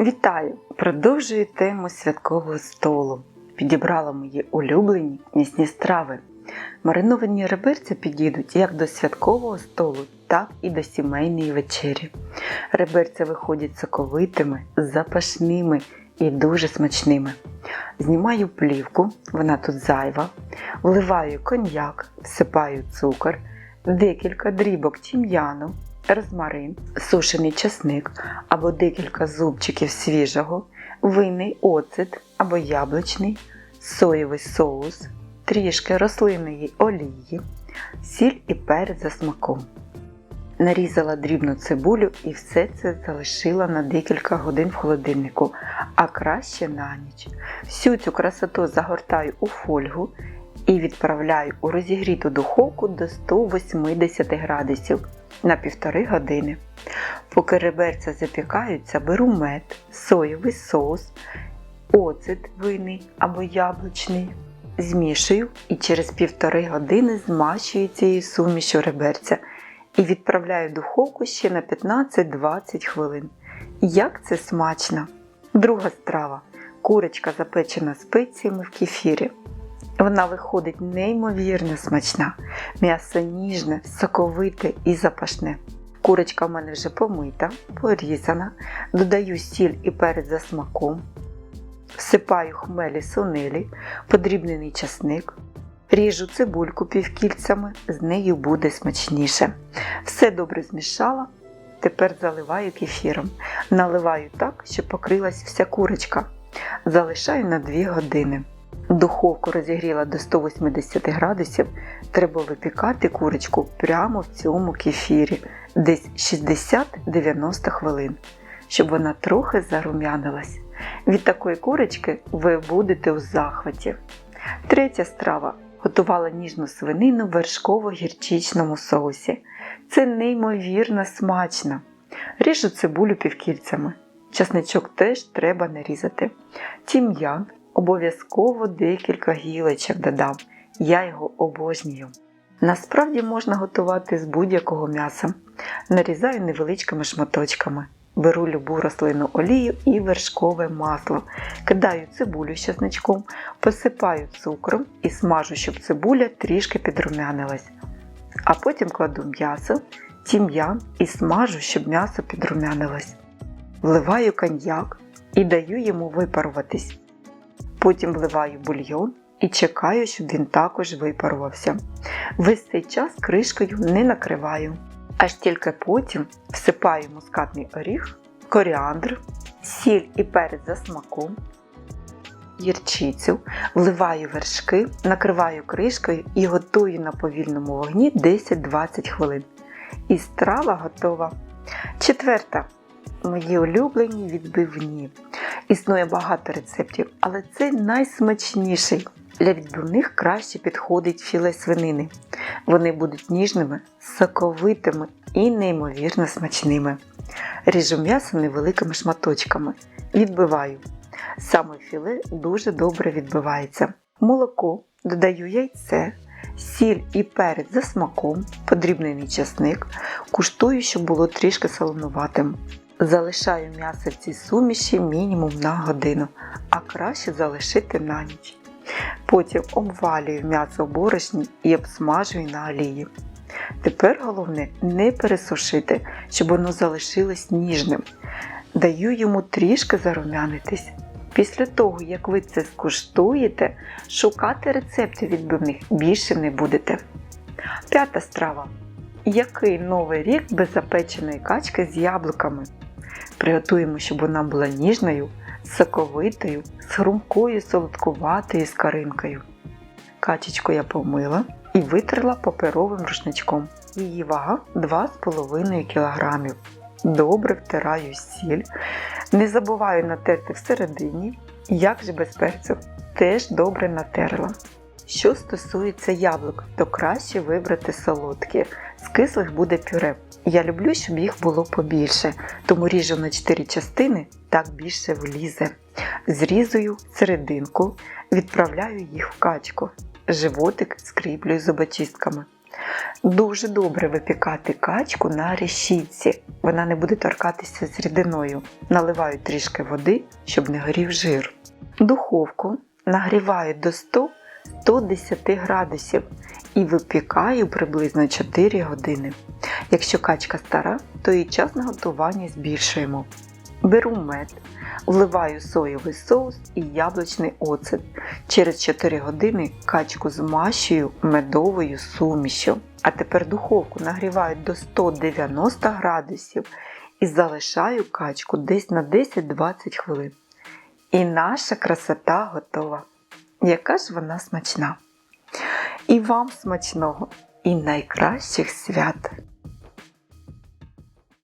Вітаю! Продовжую тему святкового столу. Підібрала мої улюблені місні страви. Мариновані реберця підійдуть як до святкового столу, так і до сімейної вечері. Реберця виходять соковитими, запашними і дуже смачними. Знімаю плівку, вона тут зайва, вливаю коньяк, всипаю цукор, декілька дрібок тім'яну, розмарин, сушений часник або декілька зубчиків свіжого, винний оцет або яблучний, соєвий соус, трішки рослинної олії, сіль і перець за смаком. Нарізала дрібну цибулю і все це залишила на декілька годин в холодильнику, а краще на ніч. Всю цю красоту загортаю у фольгу і відправляю у розігріту духовку до 180 градусів на півтори години. Поки реберця запікаються, беру мед, соєвий соус, оцет винний або яблучний. Змішую і через півтори години змащую цією сумішю реберця і відправляю в духовку ще на 15-20 хвилин. Як це смачно! Друга страва курочка запечена спеціями в кефірі. Вона виходить неймовірно смачна, м'ясо ніжне, соковите і запашне. Курочка в мене вже помита, порізана, додаю сіль і перець за смаком, всипаю хмелі сунелі, подрібнений часник, ріжу цибульку півкільцями, з нею буде смачніше. Все добре змішала, тепер заливаю кефіром. Наливаю так, щоб покрилась вся курочка. Залишаю на 2 години. Духовку розігріла до 180 градусів. Треба випікати курочку прямо в цьому кефірі, десь 60-90 хвилин, щоб вона трохи зарум'янилась. Від такої курочки ви будете у захваті. Третя страва готувала ніжну свинину в вершково-гірчичному соусі. Це неймовірно смачно. Ріжу цибулю півкільцями. Часничок теж треба нарізати. Тім'ян обов'язково декілька гілочок додам. Я його обожнюю. Насправді можна готувати з будь-якого м'яса. Нарізаю невеличкими шматочками. Беру любу рослинну олію і вершкове масло. Кидаю цибулю з чесничком, посипаю цукром і смажу, щоб цибуля трішки підрумянилась. А потім кладу м'ясо, тім'ян і смажу, щоб м'ясо підрумянилось. Вливаю коньяк і даю йому випаруватись. Потім вливаю бульйон і чекаю, щоб він також випарувався. Весь цей час кришкою не накриваю. Аж тільки потім всипаю мускатний оріг, коріандр, сіль і перець за смаком, гірчицю, вливаю вершки, накриваю кришкою і готую на повільному вогні 10-20 хвилин. І страва готова. Четверта. Мої улюблені відбивні. Існує багато рецептів, але цей найсмачніший. Для відбивних краще підходить філе свинини. Вони будуть ніжними, соковитими і неймовірно смачними. Ріжу м'ясо невеликими шматочками. Відбиваю. Саме філе дуже добре відбивається. Молоко додаю яйце, сіль і перець за смаком, подрібнений часник, куштую, щоб було трішки солонуватим. Залишаю м'ясо в цій суміші мінімум на годину, а краще залишити на ніч. Потім обвалюю м'ясо в борошні і обсмажую на олії. Тепер головне не пересушити, щоб воно залишилось ніжним. Даю йому трішки зарум'янитись. Після того, як ви це скуштуєте, шукати рецепти відбивних більше не будете. П'ята страва. Який новий рік без запеченої качки з яблуками? Приготуємо, щоб вона була ніжною, соковитою, з хрумкою, солодкуватою скаринкою. Качечку я помила і витерла паперовим рушничком. Її вага 2,5 кг. Добре втираю сіль. Не забуваю натерти всередині, як же без перцю, теж добре натерла. Що стосується яблук, то краще вибрати солодкі. З кислих буде пюре. Я люблю, щоб їх було побільше, тому ріжу на 4 частини, так більше влізе. Зрізую серединку, відправляю їх в качку. Животик скріплюю зубочистками. Дуже добре випікати качку на решітці. Вона не буде торкатися з рідиною. Наливаю трішки води, щоб не горів жир. Духовку нагріваю до 100-110 градусів і випікаю приблизно 4 години. Якщо качка стара, то її час на готування збільшуємо. Беру мед, вливаю соєвий соус і яблучний оцет. Через 4 години качку змащую медовою сумішю. А тепер духовку нагріваю до 190 градусів і залишаю качку десь на 10-20 хвилин. І наша красота готова. Яка ж вона смачна! І вам смачного, і найкращих свят!